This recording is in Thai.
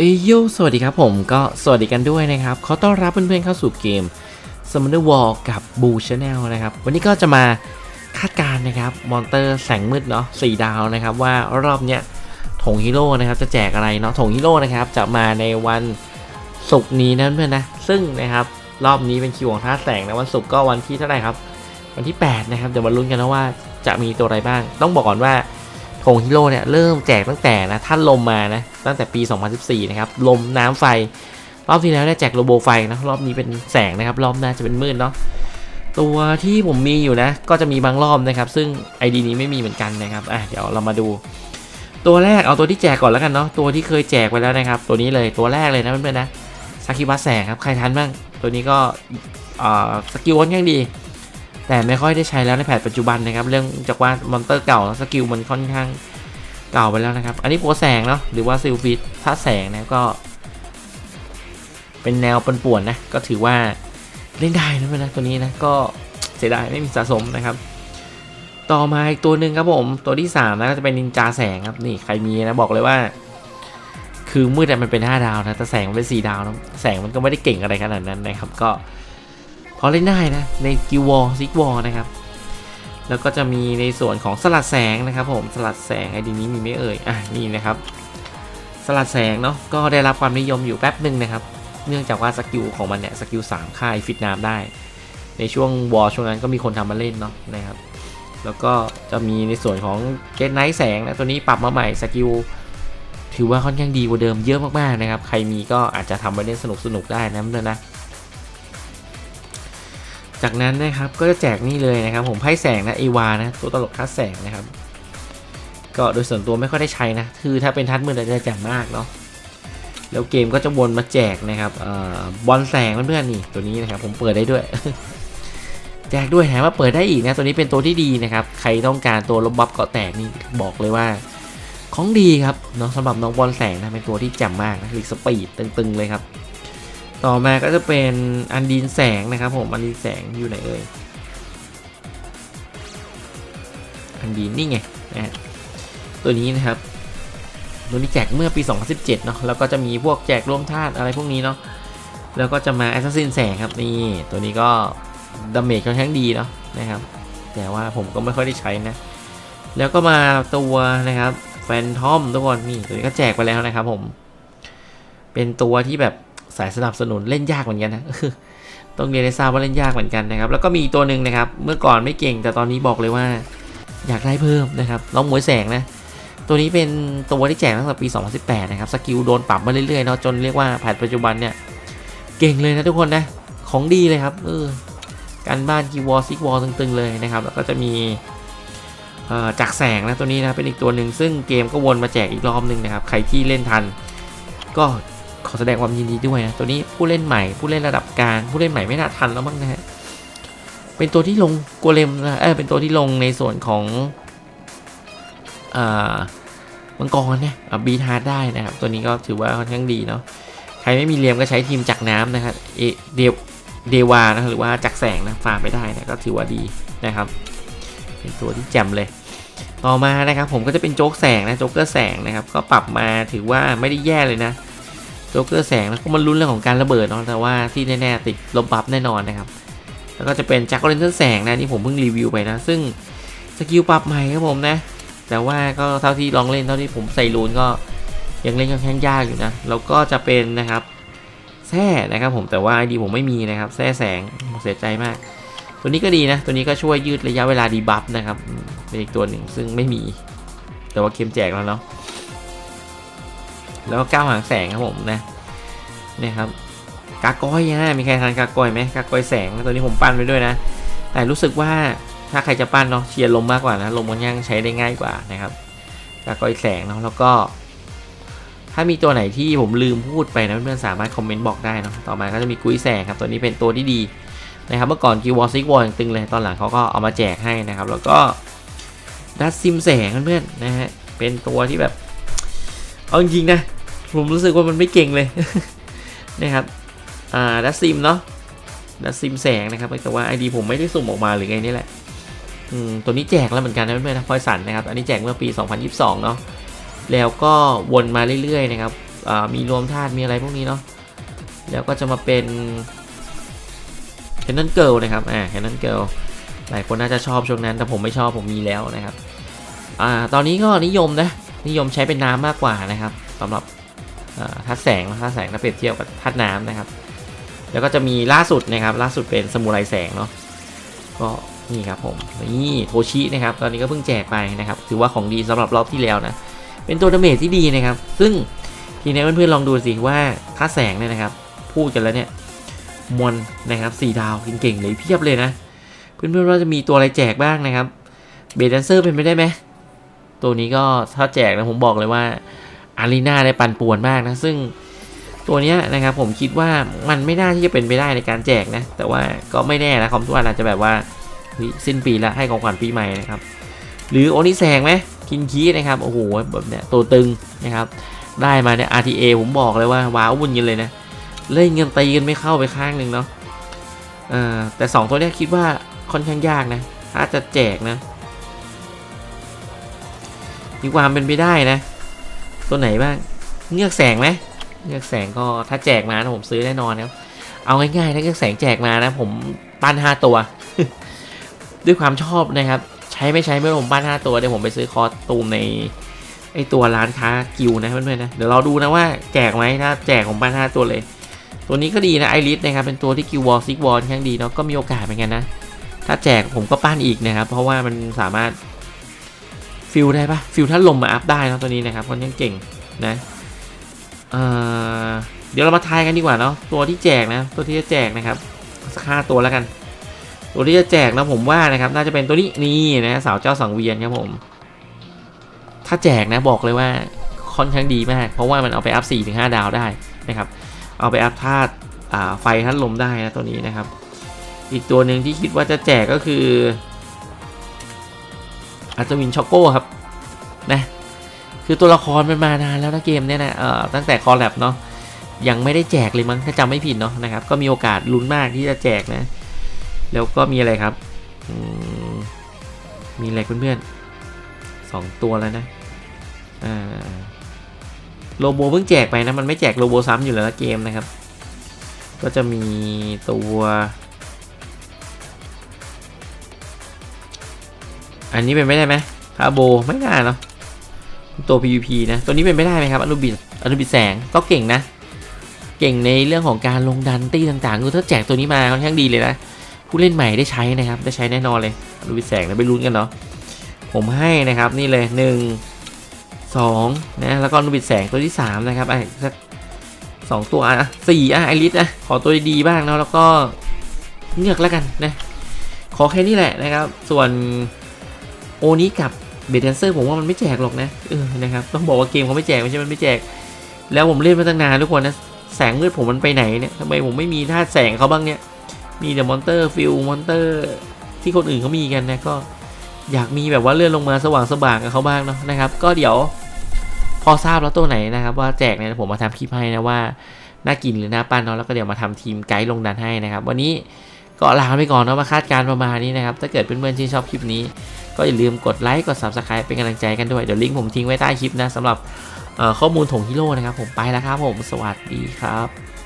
เอยโยสวัสดีครับผมก็สวัสดีกันด้วยนะครับขอต้อนรับเพื่อนๆเข้าสู่เกม Summoner War กับ Boo Channel นะครับ วันนี้ก็จะมาคาดการณ์นะครับมอนเตอร์แสงมืดเนาะสีดาวนะครับ ว่ารอบเนี้ยถงฮีโร่นะครับ จะแจกอะไรเนาะถงฮีโร่นะครับ จะมาในวันศุกร์นี้นะเพื่อนนะซึ่งนะครับ รอบนี้เป็นคิวของท่าแสงนะวันศุกร์ก็วันที่เท่าไหร่ครับ วันที่ 8 นะครับเดี๋ยวมาลุ้นกันนะว่าจะมีตัวอะไรบ้าง ต้องบอกก่อนว่า ธงฮีโร่เนี่ยเริ่มแจกตั้งแต่นะท่านลมมานะตั้งแต่ปี 2014 นะครับ ลมน้ำไฟ รอบที่แล้วได้แจกโลโบไฟนะรอบนี้เป็นแสงนะครับ รอบหน้าจะเป็นมืดเนาะตัวที่ผมมีอยู่นะ ก็จะมีบางรอบนะครับ ซึ่ง ID นี้ไม่มีเหมือนกันนะครับอะเดี๋ยวเรามาดู ตัวแรกเอาตัวที่แจกก่อนแล้วกันเนาะตัวที่เคยแจกไปแล้วนะครับ ตัวนี้เลยตัวแรกเลยนะเพื่อนๆนะซากิบัสแสงครับใครทันบ้างตัวนี้ก็อ่าสกิลค่อนข้างดี แต่ไม่ค่อยได้ใช้แล้วในแพทปัจจุบันนะครับ เรื่องจากว่ามอนเตอร์เก่าสกิลมันค่อนข้างเก่าไปแล้วนะครับ อันนี้โปรแสงเนาะหรือว่าซิลฟิตถ้าแสงนะก็ เป็นแนวปนป่วนนะ ก็ถือว่าเล่นได้นะเพื่อนนะตัวนี้นะก็เสียดายไม่มีสะสมนะครับ ต่อมาอีกตัวหนึ่งครับผมตัวที่3นะก็จะเป็นนินจาแสงครับนี่ใครมีนะบอกเลยว่า คือมืดแต่มันเป็น 5 ดาวนะแต่แสงมันเป็น 4 ดาวนะแสงมันก็ไม่ได้เก่งอะไรขนาดนั้นนะครับ ก็ พอเล่นได้นะ ในกิววอลซิกวอลนะครับ แล้วก็จะมีในส่วนของสลัดแสงนะครับผมสลัดแสงไอดีนี้มีไม่เอ่ยอะนี่นะครับ สลัดแสงเนาะก็ได้รับความนิยมอยู่แป๊บหนึ่งนะครับ เนื่องจากว่าสกิลของมันเนี่ยสกิล3ค่ายฟิตน้ำได้ ในช่วงวอลช่วงนั้นก็มีคนทำมาเล่นเนาะนะครับ แล้วก็จะมีในส่วนของเกตไนท์แสงนะตัวนี้ปรับมาใหม่สกิลถือว่าค่อนข้างดีกว่าเดิมเยอะมากๆนะครับ ใครมีก็อาจจะทำไปเล่นสนุกๆได้นะเพื่อนนะ จากนั้นนะครับก็จะแจกนี่เลยนะครับ ผมไพ่แสงนะเอวานะตัวตลกทัดแสงนะครับ ก็โดยส่วนตัวไม่ค่อยได้ใช้นะ คือถ้าเป็นทัดมือจะแจกมากเนาะแล้วเกมก็จะวนมาแจกนะครับออบอลแสงเพื่อนๆนี่ตัวนี้นะครับ ผมเปิดได้ด้วย แจกด้วยแถมว่าเปิดได้อีกนะ ตัวนี้เป็นตัวที่ดีนะครับ ใครต้องการตัวลบบัฟเกาะแตกนี่บอกเลยว่า ของดีครับเนาะสำหรับน้องบอลแสงนะเป็นตัวที่แจ่มมากนะลิกสปีดตึงๆเลยครับ ต่อมาก็จะเป็นอันดินแสงนะครับผมอันดินแสงอยู่ไหนเอ่ยอันดินนี่ไงนะฮะตัวนี้นะครับตัวนี้แจกเมื่อปี 2017 เนาะแล้วก็จะมีพวกแจกร่วมธาตุอะไรพวกนี้เนาะแล้วก็จะมาแอสซัสซินแสงครับนี่ตัวนี้ก็ดาเมจค่อนข้างดีเนาะนะครับแต่ว่าผมก็ไม่ค่อยได้ใช้นะ แล้วก็มาตัวนะครับแฟนทอมทุกคนนี่ตัวนี้ก็แจกไปแล้วนะครับผม เป็นตัวที่แบบ สายสนับสนุนเล่นยากเหมือนกันนะต้องเรียนให้ทราบว่าเล่นยากเหมือนกันนะครับ แล้วก็มีตัวหนึ่งนะครับ เมื่อก่อนไม่เก่งแต่ตอนนี้บอกเลยว่า อยากได้เพิ่มนะครับน้องมวยแสงนะ ตัวนี้เป็นตัวที่แจกตั้งแต่ปี 2018 นะครับ สกิลโดนปรับมาเรื่อยๆเนาะจนเรียกว่าแพทปัจจุบันเนี่ย เก่งเลยนะทุกคนนะ ของดีเลยครับเออการบ้านคีวอลซิกวอลตึงๆเลยนะครับ แล้วก็จะมีจักแสงนะตัวนี้นะเป็นอีกตัวหนึ่งซึ่งเกมก็วนมาแจกอีกรอบหนึ่งนะครับ ใครที่เล่นทัน ก็ ขอแสดงความยินดีด้วยนะ ตัวนี้ผู้เล่นใหม่ ผู้เล่นระดับกลาง ผู้เล่นใหม่ไม่น่าทันแล้วมั้งนะฮะ เป็นตัวที่ลงโกเลมนะเออเป็นตัวที่ลงในส่วนของอ่ามังกรเนี่ยบีทาร์ได้นะครับ ตัวนี้ก็ถือว่าค่อนข้างดีเนาะ ใครไม่มีเลียมก็ใช้ทีมจักน้ำนะครับเอเดวเดวานะหรือว่าจักแสงนะฟาไปได้นะก็ถือว่าดีนะครับ เป็นตัวที่แจ่มเลยต่อมานะครับผมก็จะเป็นโจ๊กแสงนะโจ๊กเกอร์แสงนะครับ ก็ปรับมาถือว่าไม่ได้แย่เลยนะ โจ๊กเกอร์แสงแล้วก็มันลุ้นเรื่องของการระเบิดเนาะแต่ว่าที่แน่ๆติดลบบัฟแน่นอนนะครับ แล้วก็จะเป็นแจ็คโอเรนเทอร์แสงนะนี่ผมเพิ่งรีวิวไปนะ ซึ่งสกิลปรับใหม่ครับผมนะ แต่ว่าก็เท่าที่ลองเล่นเท่าที่ผมใส่รูนก็ยังเล่นค่อนข้างยากอยู่นะแล้วก็จะเป็นนะครับแท่นะครับผมแต่ว่าดีผมไม่มีนะครับแท่แสงเสียใจมาก ตัวนี้ก็ดีนะ ตัวนี้ก็ช่วยยืดระยะเวลาดีบัฟนะครับเป็นอีกตัวหนึ่งซึ่งไม่มี แต่ว่าเกมแจกแล้วเนาะ แล้วก็ก้าวหางแสงครับผมนะเนี่ยครับกากอยนะมีใครทานกากอยไหมกากอยแสงตัวนี้ผมปั้นไปด้วยนะ แต่รู้สึกว่าถ้าใครจะปั้นเนาะเชียร์ลมมากกว่านะลมมันยังใช้ได้ง่ายกว่านะครับกากอยแสงเนาะแล้วก็ ถ้ามีตัวไหนที่ผมลืมพูดไปนะเพื่อนๆสามารถคอมเมนต์บอกได้เนาะต่อมาก็จะมีกุ้ยแสงครับตัวนี้เป็นตัวที่ดีนะครับเมื่อก่อนกิวอซิกวอลยังตึงเลยตอนหลังเขาก็เอามาแจกให้นะครับ แล้วก็ดัซซิมแสงเพื่อนๆนะฮะเป็นตัวที่แบบเอาจริงๆนะ ผมรู้สึกว่ามันไม่เก่งเลยนะครับอ่าดัซซิมเนาะดัซซิมแสงนะครับแต่ว่าไอดีผมไม่ได้สุ่มออกมาหรือไงนี่แหละอืมตัวนี้แจกแล้วเหมือนกันนะเพื่อนๆนะพอยสันนะครับ อันนี้แจกเมื่อปี 2022 เนาะแล้วก็วนมาเรื่อยๆนะครับอ่ามีรวมธาตุมีอะไรพวกนี้เนาะแล้วก็จะมาเป็นแคนนอนเกิลนะครับอ่าแคนนอนเกิลหลายคนน่าจะชอบช่วงนั้น แต่ผมไม่ชอบผมมีแล้วนะครับอ่าตอนนี้ก็นิยมนะนิยมใช้เป็นน้ำมากกว่านะครับสำหรับ อ่าธาตุแสงธาตุแสงถ้าเปรียบเทียบกับธาตุน้ำนะครับ แล้วก็จะมีล่าสุดนะครับ ล่าสุดเป็นสมุไรแสงเนาะก็นี่ครับผมนี่โทชินะครับ ตอนนี้ก็เพิ่งแจกไปนะครับ ถือว่าของดีสำหรับรอบที่แล้วนะ เป็นตัวดาเมจที่ดีนะครับ ซึ่งทีนี้เพื่อนๆลองดูสิว่าค่าแสงเนี่ยนะครับ พูดกันแล้วเนี่ยมอนนะครับสี่ดาวเก่งๆเลยเพียบเลยนะ เพื่อนๆว่าจะมีตัวอะไรแจกบ้างนะครับเบดแดนเซอร์เป็นไปได้ไหมตัวนี้ก็ถ้าแจกนะผมบอกเลยว่า อารีนาได้ปั่นป่วนมากนะ ซึ่งตัวเนี้ยนะครับผมคิดว่ามันไม่น่าที่จะเป็นไปได้ในการแจกนะ แต่ว่าก็ไม่แน่นะคอมทุกวันอาจจะแบบว่าสิ้นปีแล้วให้ของขวัญปีใหม่นะครับ หรือโอนิแซงไหมคินคีนะครับโอ้โหแบบเนี้ยตัวตึงนะครับ ได้มาเนี่ย RTA ผมบอกเลยว่าว้าววุ่นกันเลยนะเล่นเงินตีกันไม่เข้าไปข้างหนึ่งเนาะเออแต่ 2 ตัวเนี้ยคิดว่าค่อนข้างยากนะถ้าจะแจกนะมีความเป็นไปได้นะ ตัวไหนบ้างเงือกแสงไหมเงือกแสงก็ถ้าแจกมานะผมซื้อแน่นอนครับเอาง่ายๆถ้าเงือกแสงแจกมานะผมปั้นห้าตัว ด้วยความชอบนะครับ ใช้ไม่ใช้ไม่ผมปั้นห้าตัวเดี๋ยวผมไปซื้อคอตูมในไอตัวร้านค้ากิวนะเพื่อนๆนะเดี๋ยวเราดูนะว่าแจกไหมถ้าแจกผมปั้นห้าตัวเลย ตัวนี้ก็ดีนะไอริสนะครับเป็นตัวที่กิววอลซิกวอลค่อนข้างดีเนาะก็มีโอกาสเหมือนกันนะถ้าแจกผมก็ปั้นอีกนะครับ เพราะว่ามันสามารถ ฟิลได้ปะฟิลถ้าลมมาอัพได้นะตัวนี้นะครับคนข้างเก่งนะเเดี๋ยวเรามาทายกันดีกว่าเนาะตัวที่แจกนะ ตัวที่จะแจกนะครับสักห้าตัวแล้วกัน ตัวที่จะแจกนะผมว่านะครับ น่าจะเป็นตัวนี้นี่นะสาวเจ้าสังเวียนครับผม ถ้าแจกนะบอกเลยว่าค่อนข้างดีมาก เพราะว่ามันเอาไปอัพ4ถึง5ดาวได้นะครับ เอาไปอัพธาตุไฟธาตุลมได้นะตัวนี้นะครับ อีกตัวหนึ่งที่คิดว่าจะแจกก็คือ อัศวินช็อกโก้ครับนะคือตัวละครมันมานานแล้วนะเกมเนี่ยนะเอ่อตั้งแต่คอลแลบเนาะยังไม่ได้แจกเลยมั้งถ้าจำไม่ผิดเนาะนะครับก็มีโอกาสลุ้นมากที่จะแจกนะ แล้วก็มีอะไรครับมมีอะไรเพื่อนๆสองตัวแล้วนะอ่าโลโบเพิ่งแจกไปนะมันไม่แจกโลโบซ้ำอยู่แล้วนะเกมนะครับ ก็จะมีตัว อันนี้เป็นไม่ได้ไหมพาโบไม่น่าเนาะตัว PVP นะ ตัวนี้เป็นไม่ได้ไหมครับอนุบิดอนุบิดแสงก็เก่งนะ เก่งในเรื่องของการลงดันตี้ต่างๆคือถ้าแจกตัวนี้มาค่อนข้างดีเลยนะ ผู้เล่นใหม่ได้ใช้นะครับ ได้ใช้แน่นอนเลยอนุบิดแสงนะไปลุ้นกันเนาะผมให้นะครับนี่เลยหนึ่งสองนะแล้วก็อนุบิดแสงตัวที่สามนะครับไอ้สักสองตัวอะสี่อะไอริสอะขอตัวดีบ้างเนาะแล้วก็เงือกแล้วกันนะขอแค่นี้แหละนะครับ ส่วน โอนี้กับเบดแดนเซอร์ผมว่ามันไม่แจกหรอกนะเออนะครับต้องบอกว่าเกมเขาไม่แจกไม่ใช่มันไม่แจก แล้วผมเล่นมาตั้งนานทุกคนนะแสงมืดผมมันไปไหนเนี่ยทำไมผมไม่มีท่าแสงเขาบ้างเนี่ยมีแต่มอนเตอร์ฟิลมอนเตอร์ที่คนอื่นเขามีกันนะก็อยากมีแบบว่าเลื่อนลงมาสว่างสว่างกับเขาบ้างเนาะนะครับ ก็เดี๋ยวพอทราบแล้วตัวไหนนะครับ ว่าแจกเนี่ยผมมาทำคลิปให้นะว่าน่ากินหรือน่าปั้นเนาะแล้วก็เดี๋ยวมาทำทีมไกด์ลงดันให้นะครับ วันนี้ก็ลาไปก่อนเนาะมาคาดการณ์ประมาณนี้นะครับ ถ้าเกิดเพื่อนๆที่ชอบคลิปนี้ ก็อย่าลืมกดไลค์กด Subscribe เป็นกำลังใจกันด้วย เดี๋ยวลิงก์ผมทิ้งไว้ใต้คลิปนะสำหรับข้อมูลถงฮีโร่นะครับ ผมไปแล้วครับผมสวัสดีครับ